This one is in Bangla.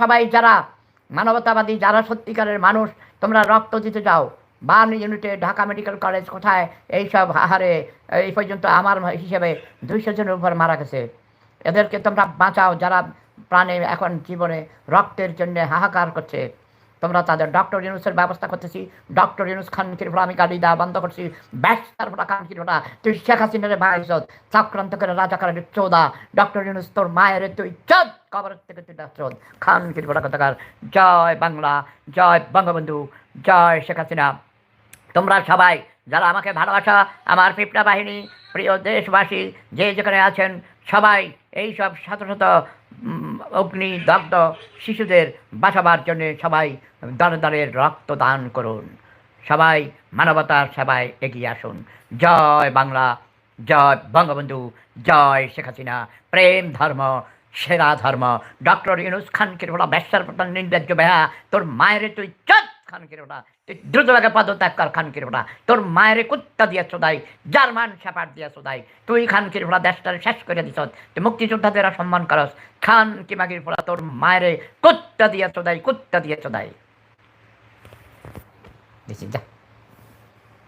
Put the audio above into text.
সবাই যারা মানবতাবাদী, যারা সত্যিকারের মানুষ, তোমরা রক্ত দিতে যাও। বার্ন ইউনিটে ঢাকা মেডিকেল কলেজ কোথায়? এইসব আহারে, এই পর্যন্ত আমার হিসেবে দুইশো জনের উপর মারা গেছে। এদেরকে তোমরা বাঁচাও, যারা প্রাণে এখন জীবনে রক্তের জন্য হাহাকার করছে। তোমরা তাদের ডক্টর ইউনুসের ব্যবস্থা করতেছি, ডক্টর ইউনুস খান কিরফা আমি গাড়ি দেওয়া বন্ধ করছি, ব্যাস, তারপর খান কিরফা তুই শেখ হাসিনারে ভাইসত চক্রান্ত করে রাজা করে চোদা। ডক্টর ইউনুস তোর মায়ের তুই চোদ, কবরের থেকে তুই চোদ। খান কিরফা কথাকার, জয় বাংলা, জয় বঙ্গবন্ধু, জয় শেখ হাসিনা। তোমরা সবাই যারা আমাকে ভালোবাসা, আমার পিপড়া বাহিনী, প্রিয় দেশবাসী, যে যেখানে আছেন, সবাই, এইসব শত শত উম, অগ্নি দগ্ধ শিশুদের বাঁচাবার জন্য সবাই দরে দরে রক্তদান করুন। সবাই মানবতার সেবায় এগিয়ে আসুন। জয় বাংলা জয় বঙ্গবন্ধু জয় শেখ হাসিনা। প্রেম ধর্ম সেরা ধর্ম। ডক্টর ইউনুস খানকে বলা ব্যবসার প্রধান নির্দেশ্য বেহা তোর মায়ের তুই চট খানকির ওটা। তুই দ্রুত বেগে পদত্যাগ কর খান ওটা। তোর মায়ের কুত্তা দিয়ে চোদাই জার্মান সাপার দিয়ে চোদাই তুই খানকির ফোড়া দেশটারে শেষ করে দিছ তুই মুক্তিযোদ্ধাদের সম্মান করস। খান কি মাগির ফোড়া তোর মায়ের কুত্তা দিয়ে চোদাই কুত্তা দিয়ে চোদাই যা।